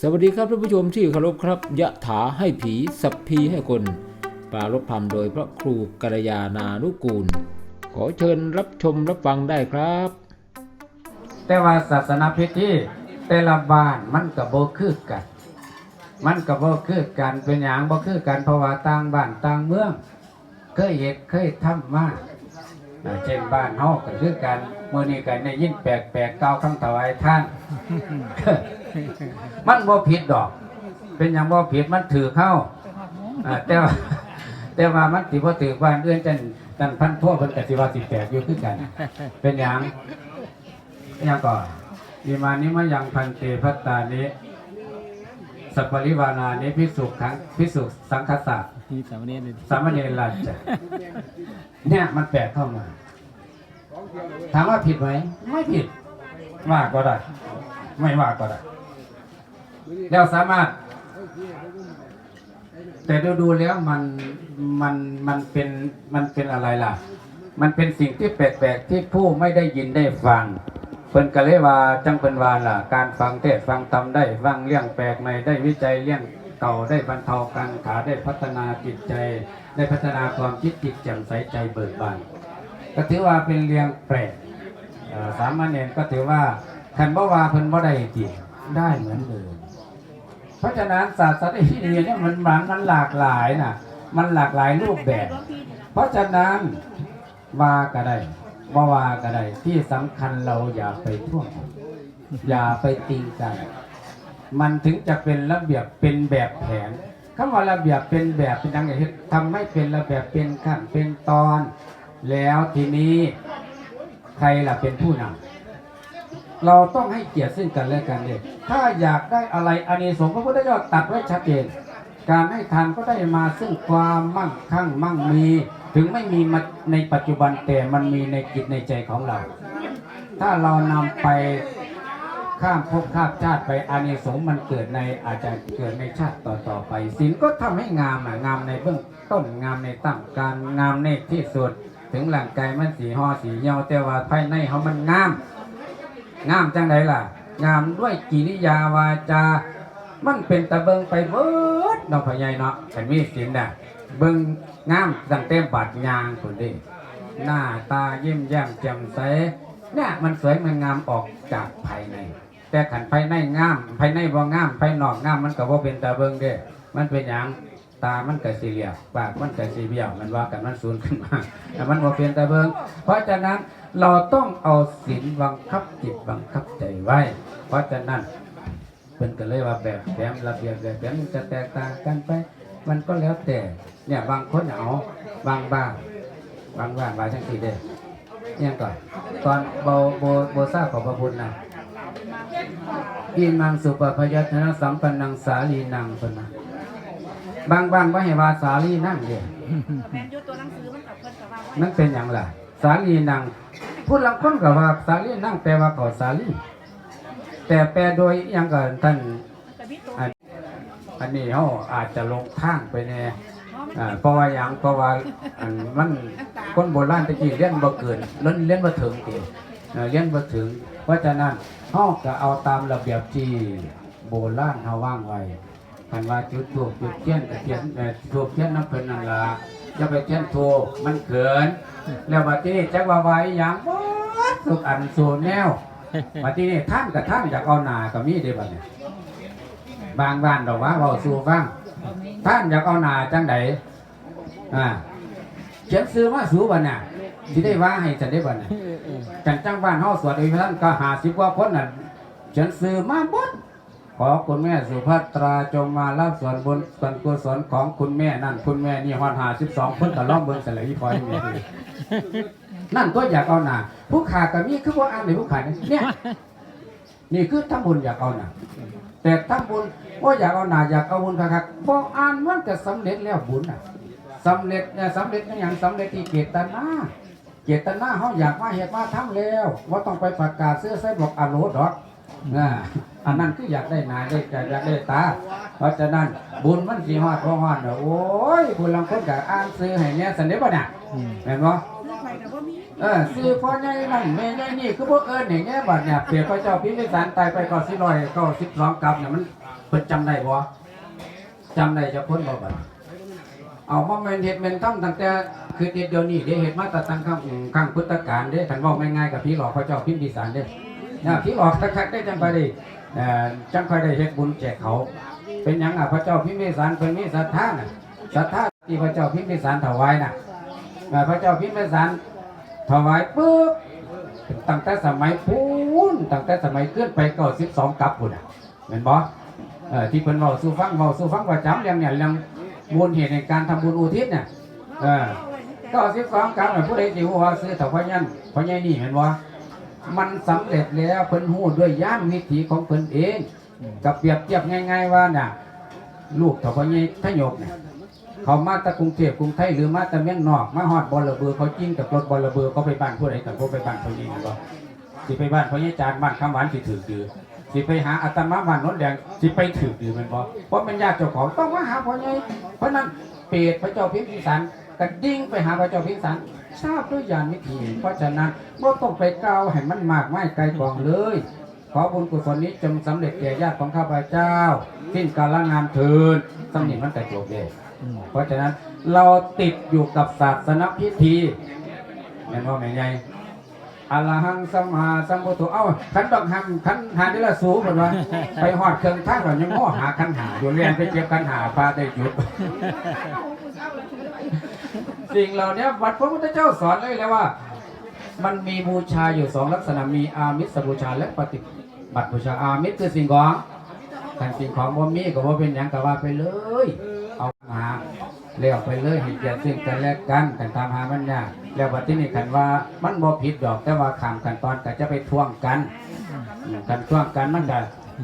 สวัสดีครับท่านผู้ชมที่เคารพครับยะถาให้ผีสัพพีให้คนปรารบธรรมโดยพระครูกัลยาณานุกูล ขอเชิญรับชมรับฟังได้ครับ แต่ว่าศาสนาพิธีแต่ละบ้านมันก็บ่คือกัน มันก็บ่คือกันเป็นหยังโบคือกันเพราะว่าต่างบ้านต่างเมือง เคยเฮ็ดเคยทำมาอ่าเช่นบ้านเฮาก็คือกันเมื้อนี้ก็ได้ยินแปลกๆเก่าคำถวายท่าน มันบ่ผิดดอก เป็นหยังบ่ผิดมันถือเข้าแต่ว่าแต่ว่ามันสิบ่ถือบ้านอื่นจันจันพันทั่วเพิ่นก็สิว่าสิแปลกอยู่คือกัน เป็นหยังอยังก่อนอิมานิมะยังพันเตพัตตานิสัพปริวานานิพิสุขังพิสุสังคสะสามเณรเลยสามเณรลันจะเนี่ยมันแปลกเข้ามาถามว่าผิดไหม ไม่ผิดว่าก็ได้ ไม่ว่าก็ได้ แล้วสามารถ แต่ดูดูแล้วมันมันมันเป็นมันเป็นอะไรล่ะ มันเป็นสิ่งที่แปลกๆที่ผู้ไม่ได้ยินได้ฟังเพิ่นก็เลยว่าจังเพิ่นว่าล่ะ การฟังเทศฟังธรรมได้ฟังเรื่องแปลกใหม่ได้วิจัยเรื่องเก่าได้บรรเทาการขาได้พัฒนาจิตใจ ได้พัฒนาความคิดจิตแจ่มใสใจเบิกบานก็ถือว่าเป็นเรื่องแปลกสามเณรก็ถือว่าคันบ่ว่าเพิ่นบ่ได้จริงได้เหมือนเดิม เพราะฉะนั้นศาสนาที่ดีเนี่ยมันมันมันหลากหลายนะมันหลากหลายรูปแบบ เพราะฉะนั้นว่าก็ได้บ่ว่าก็ได้ที่สำคัญเราอย่าไปท่วง อย่าไปติงกันมันถึงจะเป็นระเบียบเป็นแบบแผนคำว่าระเบียบเป็นแบบเป็นยังไงทำให้เป็นระเบียบเป็นขั้นเป็นตอน แล้วทีนี้ใครล่ะเป็นผู้นำ เราต้องให้เกียรติซึ่งกันและกันเลยถ้าอยากได้อะไรอานิสงส์พระพุทธเจ้าตัดไว้ชัดเจน การให้ทานก็ได้มาซึ่งความมั่งคั่งมั่งมี ถึงไม่มีมาในปัจจุบันแต่มันมีในจิตในใจของเรา ถ้าเรานำไปข้ามภพข้ามชาติไปอานิสงส์มันเกิดในอาจจะเกิดในชาติต่อต่อไปศีลก็ทำให้งามอะงามในเบื้องต้นงามในตั้งการงามในที่สุด ถึงหลังกายมันสีห่อสีเหี่ยวแต่ว่าภายในเขามันงาม งามจังไดล่ะ งามด้วยกิริยาวาจา มันเป็นตะเบิงไปเบิดเนาะพ่อใหญ่เนาะฉันมีศีลน่ะเบิงงามดังเต็มบาดยางคนดิหน้าตายิ้มแย้มแจ่มใสเนี่ยมันสวยมันงามออกจากภายใน แต่ขันภายในงามภายในบ่งามภายนอกงามมันก็บ่เป็นตาเบิงเด้มันเป็นหยังตามันก็สีเหลี่ยมปากมันก็สีเบี้ยวมันว่ากันมันสูนขึ้นมาแต่มันบ่เป็นตาเบิงเพราะฉะนั้น เราต้องเอาศีลบังคับจิตบังคับใจไว้ เพราะฉะนั้นเป็นก็เลยว่าแบบแผนระเบียบแบบแผนมันจะแตกต่างกันไป มันก็แล้วแต่ เนี่ยบางคนเอาบางบ้างบางบ้างบางทั้งสี่เด้เนี่ยก่อนตอนโบโบโบซ่าของพระพุทธนะอิมังสุปพยัตนะสัมปันนังสาลีนังคนนะบางบ้างว่าให้ว่าสาลีนั่งเดียแมนยูตัวหนังสือมันกับเพิ่นกับว่านั่นเป็นอย่างไรสาลีนัง พูดลังคนกับว่าสาลีนั่งแปลว่าเขอสาลีแต่แปลโดยอยังกับท่านอันอันนี้เขาอาจจะลงทางไปแน่เนาะมันอ่าเพราะว่าอย่างเพราะว่าอันมันคนโบราณตะกี้เลี้ยนบ่เกินเลี้ยนเลี้ยนบ่ถึงติเอ่อเลี้ยนบ่ถึงเพราะฉะนั้นเฮาก็เอาตามระเบียบที่โบราณเฮาว่างไว้คันว่าจุดธูปจุดเทียนก็เทียนเอ่อธูปเทียนน้ำเพิ่นนั่นละ อย่าไปเทียนธูปมันเขิน แล้วบัดนี้จักว่าไว้หยังบ่ทุกอันสู่แนวบัดนี้ท่านกับท่านอยากเอาหน้าก็มีเด้บัดนี้บางบ้านดอกว่าเว้าสู่ฟังท่านอยากเอาหนาจังไดอ่าเขียนซื้อมาสูบันน่ะที่ได้ว่าให้จะได้บันน่ะจังจังบ้านเฮาสวดอีกท่านก็หาสิบกว่าคนน่ะเขียนซื้อมาบด ขอคุณแม่สุภัตราจงมารับส่วนบุญส่วนกุศลของคุณแม่นั่นคุณแม่นี่ฮอดหาสิบสองคนก็ล้อมเบิ่งสลายพอยนี่นั่นก็อยากเอาหนาผู้ขาก็มีคือว่าอ่านในผู้ขาเนี่ยเนี่ยนี่คือทำบุญอยากเอาหนาแต่ทำบุญว่าอยากเอาหนาอยากเอาบุญคักๆบอกอ่านมันก็สำเร็จแล้วบุญน่ะสำเร็จเนี่ยสำเร็จอย่างสำเร็จที่เจตนาเจตนาเขาอยากมาเหตุมาทำแล้วว่าต้องไปประกาศเสื้อใส่บอกอโลดดอก นะอันนั้นคืออยากได้หนาได้ใจอยากได้ตา เพราะฉะนั้นบุญมันสีฮอดพอฮอดเนอะโอ้ยบุญลังคนกับอ่านซื้อให้เนี่ยสันเดบ่เนี่ยอืมเห็นบ่ซื้อไปกับว่ามีเออซื้อพ่อใหญ่นั่นแม่ใหญ่นี่คือพวกเอิญอย่างเงี้ยบัดเนี่ยเปรียบพระเจ้าพิมพิสารตายไปก็สิร้อยก็สิบสองกับเนี่ยมันเพิ่นจำได้บ่จำได้จะพ้นบ่บัดเอาว่าแม่นเฮ็ดแม่นทำตั้งแต่คือเฮ็ดเดี๋ยวนี้เด้เฮ็ดมาแต่ตั้งครั้งครั้งพุทธกาลเด้คันเว้าง่ายๆกับพี่หลอกพระเจ้าพิมพิสารเด้ นะพี่หลอกคักได้จังไปได้จังคอยได้เฮ็ดบุญแจกเขา เป็นหยังอะพระเจ้าพิมพิสารเพิ่นมีศรัทธาน่ะศรัทธาที่พระเจ้าพิมพิสารถวายน่ะพระเจ้าพิมพิสารถวายปุ๊บตั้งแต่สมัยพูนตั้งแต่สมัยเกินไปก็12กับพุ่นน่ะแม่นบ่ที่เพิ่นเว้าสู่ฟังเว้าสู่ฟังประจำเรื่องเนี่ยเรื่องมูลเหตุในการทำบุญอุทิศเนี่ยก็สิบสองกรรมน่ะผู้ใดสิฮู้ว่าซื้อเถาพยันพญานี่เห็นบ่ มันสำเร็จแล้วเพิ่นฮู้ด้วยย่านวิถีของเพิ่นเองกับเปรียบเทียบง่าย ๆว่าน่ะลูกเถาพญาทยกเนี่ยเขามาจากกรุงเทพกรุงไทยหรือมาจากเมืองนอกมาฮอดบอระเบือเขาจิ้งกับรถบอระเบือเขาไปบ้านผู้ใดกันเขาไปบ้านพญานี่บ่สิไปบ้านพญาจารย์บ้านคำหวานสิถือดือสิไปหาอาตมาบ้านโนนแดงสิไปถือดือแม่นบ่เพราะเป็นญาติเจ้าของต้องมาหาพญาเพราะนั้นเปรตพระเจ้าพิมพิสารกระดิ่งไปหาพระเจ้าพิสาร ทราบด้วยญาณวิถีเพราะฉะนั้นบ่ต้องไปกล่าวให้มันมากไม่ไกลกองเลย ขอบุญกุศลนี้จงสำเร็จแก่ญาติของข้าพเจ้าสิ้นกาลงานเทินสำเนียงมันแต่จบเลยเพราะฉะนั้นเราติดอยู่กับศาสนพิธีแม่นว่าแม่ใหญ่อะระหังสัมมาสัมพุทโธเอ้าขันดอกหังขันหาได้ละสูงเหมือนว่าไปหอดเครื่องท่าก่อนยังง้อหาขันหาอยู่เรียนไปเก็บขันหาพาได้หยุด สิ่งเหล่านี้วัดพระพุทธเจ้าสอนเลยแล้วว่า มันมีบูชาอยู่สองลักษณะมีอามิสบูชาและปฏิบัติบูชาอามิสคือสิ่งของแต่สิ่งของบ่มีก็บ่เป็นหยังก็ว่าไปเลย เอามาเลี้ยวไปเลยให้เกียรติซึ่งกันและกันกันตามหามันยากแล้วบัดนี่คันว่ามันบ่ผิดดอกแต่ว่าขามกันตอนก็จะไปท่วงกันกันท่วงกันมันก็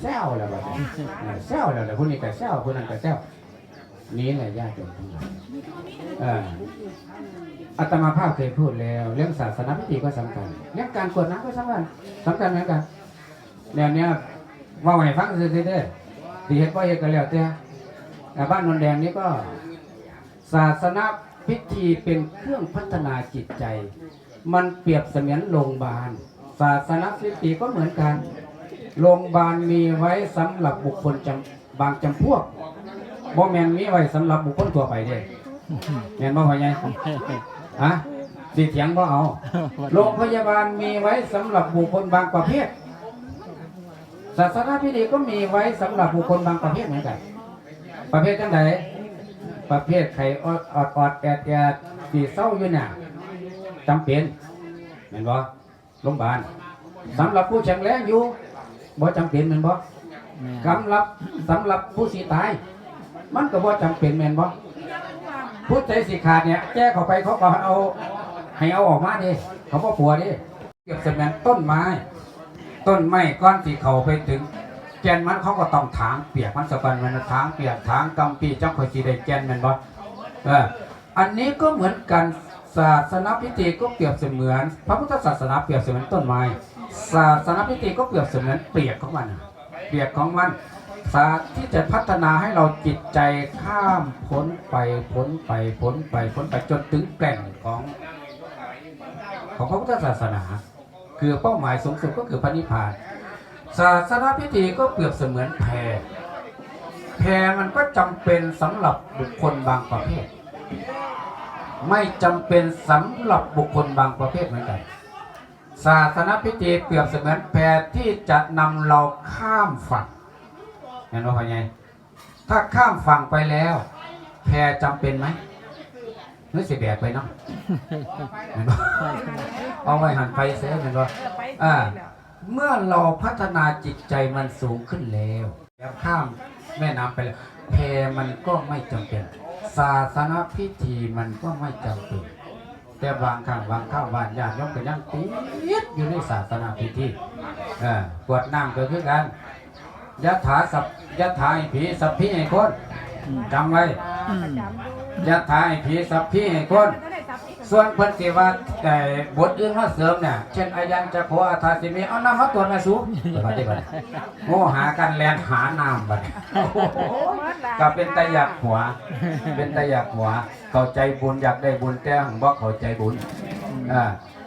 แซวแล้วบัดนี้แซวแล้วแล้วกนี้ก็แซวผู้นั้นก็แซว นี่แหละญาติโยมทั้งหลายอออาตมาภาพเคยพูดแล้ว เรื่องศาสนาพิธีก็สำคัญเรื่องการกรวดน้ำก็สำคัญสำคัญเหมือนกันแนวเนี้ยว่าให้ฟังซื่อๆเด้อที่เห็นก็เห็นกันแล้วแต่แต่บ้านนนแดงนี้ก็ศาสนาพิธีเป็นเครื่องพัฒนาจิตใจ มันเปรียบเสมือนโรงพยาบาล ศาสนาพิธีก็เหมือนกันโรงพยาบาลมีไว้สำหรับบุคคลจำบางจำพวก บ่แมนมีไว้สำหรับบุคคลทั่วไปเด้แม่นบ่พ่อใหญ่ฮะสิเถียงก็เอาโรงพยาบาลมีไว้สำหรับบุคคลบางประเภทศาสนาพิธีก็มีไว้สำหรับบุคคลบางประเภทเหมือนกันประเภทจังไดประเภทไข่ออดออดออดแอดแอดสีเศร้าอยู่เนี่ยจำเป็นเห็นบ่โรงพยาบาลสำหรับผู้แข็งแรงอยู่บ่จำเป็นแม่นบ่สำหรับสำหรับผู้สีตาย มันก็บ่จำเป็นแมนบ่พูดใจสิขาดเนี่ยแก้เข้าไปเขาก็เอาให้เอาออกมาดิเขาก็ปัวดิเก็บเสมือนต้นไม้ ต้นไม้ก้อนที่เขาไปถึงแกนมันเขาก็ต้องถางเปียกมันสะบันมันถางเปียกถางกำปีจังคอยสีได้แกนแมนบ่เอออันนี้ก็เหมือนกันศาสนาพิธีก็เปรียบเสมือน พระพุทธศาสนาเปรียบเสมือนต้นไม้ศาสนาพิธีก็เปรียบเสมือนเปียกของมัน เปียกของมัน ศาสตร์ที่จะพัฒนาให้เราจิตใจข้ามพ้นไปพ้นไปพ้นไปพ้นไปจนถึงแก่นของ ของพระพุทธศาสนา คือเป้าหมายสูงสุดก็คือพระนิพพาน ศาสนาพิธีก็เปรียบเสมือนแพแพมันก็จำเป็นสำหรับบุคคลบางประเภท ไม่จำเป็นสำหรับบุคคลบางประเภทเหมือนกันศาสนาพิธีเปรียบเสมือนแพที่จะนำเราข้ามฝั่ง ห็นว่าไงถ้าข้ามฝั่งไปแล้ว แพจำเป็นไหมนึกสิแบกไปเนาะเห็นปะเอาไว้หันไปเสียเห็นว่าไปอ่า เมื่อเราพัฒนาจิตใจมันสูงขึ้นแล้วแล้วข้ามแม่น้ำไปแล้วแพมันก็ไม่จำเป็น ศาสนาพิธีมันก็ไม่จำเป็นแต่บางครั้งบางข้าวบางญาติโยมก็ยังติดอยู่ในศาสนาพิธีเออกวดน้ำก็คือกัน ยะถาสัพยะถาให้ผีสัพพิให้คนจำไว้จำดูยะถาให้ผีสัพพิให้คนก็ได้จับอีกส่วนเพิ่นสิว่าแต่บทอื่นมาเสริมเนี่ยเช่นอายันจะโคอาทาสิมีเอาน้ำมาตรวจมาสูบบัดนี้บัดนี้โง่หากันแลนหาน้ำบัดนี้โอ้โหก็เป็นตะอยากหัว เป็นตะอยากหัว เข้าใจบุญอยากได้บุญแต่หังบ่เข้าใจบุญอ่า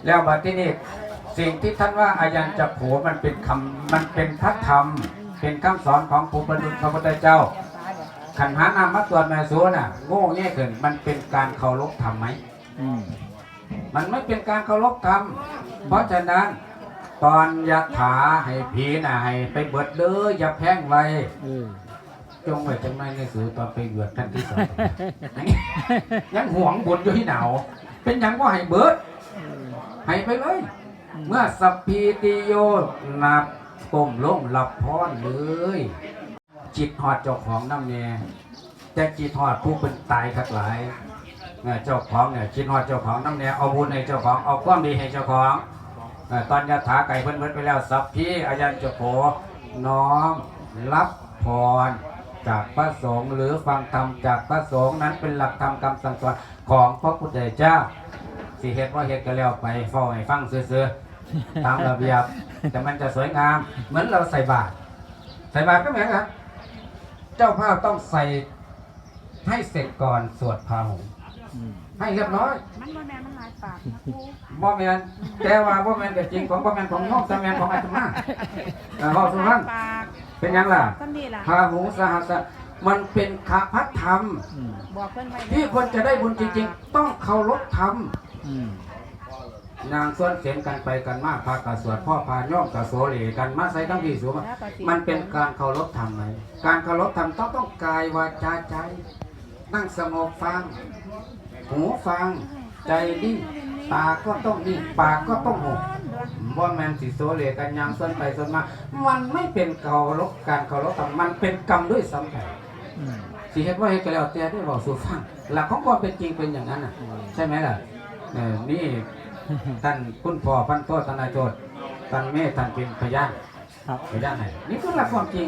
แล้วบัดที่นี่สิ่งที่ท่านว่าอายันจะโขมันเป็นคำมันเป็นพระธรรม เป็นคำสอนของผู้ประดุพระพุทธเจ้า ขันหานามมาตรวจแม่สูน่ะ โง่แง่เกินมันเป็นการเคารพธรรมไหมมันไม่เป็นการเคารพธรรมเพราะฉะนั้นตอนยะถาให้ผีน่ะให้ไปเบิดเลยอย่าแพงไว้จงไว้จังไม่ในสือตอนไปเบือดท่านที่สองยังห่วงบุญอยู่ที่หนาวเป็นยังว่าให้เบิดให้ไปเลย เมื่อสัพพีติโยนับ ก้มลงหลับพรเลย จิตหอดเจ้าของน้ำแน่แต่จิตหอดผู้เป็นตายทักหลายเนี่ยเจ้าของเนี่ยจิตหอดเจ้าของน้ำแน่เอาบุญให้เจ้าของเอาความดีให้เจ้าของตอนยะถาไก่เพิ่นเบิดไปแล้วสัพพีอายันเจ้าโผน้อมรับพรจากพระสงฆ์หรือฟังธรรมจากพระสงฆ์นั้นเป็นหลักธรรมคำสั่งสอนของพระพุทธเจ้าสิเฮ็ดว่าเฮ็ดก็แล้วไปเฝ้าให้ฟังซื่อๆ ตามระเบียบ แต่มันจะสวยงาม เหมือนเราใส่บาตรใส่บาตรก็เหมือนกันเจ้าภาพต้องใส่ให้เสร็จก่อนสวดพาหุงอืมให้เรียบร้อย มันบ่แม่นมันหลายปากนะครูบ่แม่นแต่ว่าบ่แม่นแต่จริงของบ่แม่นของโยมแต่แม่นของอาตมาเออเว้าสุพรรณปากเป็นหยังล่ะก็นี่ล่ะพาหุงสหัสสะมันเป็นคาพัฒธรรมอืมบอกเพิ่นไว้ที่คนจะได้บุญจริง ๆ ต้องเคารพธรรมอืม นางส่วนเสียนกันไปกันมากพากระสวดพ่อพาย่อมกระโสเหลกันมาใส่ทั้งที่สูงมันเป็นการเคารพธรรมไหมการเคารพธรรมต้องต้องกายวาจาใจ นั่งสงบฟัง หูฟัง ใจนิ่งตาก็ต้องนิ่งปากก็ต้องหุบว่าแมนสิโซเลกันยางส่วนไปส่วนมา มันไม่เป็นเคารพการเคารพธรรมมันเป็นกรรมด้วยซ้ำไปอืมสิเฮ็ดว่าให้กันแล้วแต่ได้บอกสู่ฟังหลักของความเป็นจริงเป็นอย่างนั้นน่ะใช่ไหมล่ะเออนี่ ท่านคุณพ่อพันโทษทนายโจทย์ท่านเมธท่านเป็นพยานครับ พยานไหนนี่คือหลักความจริง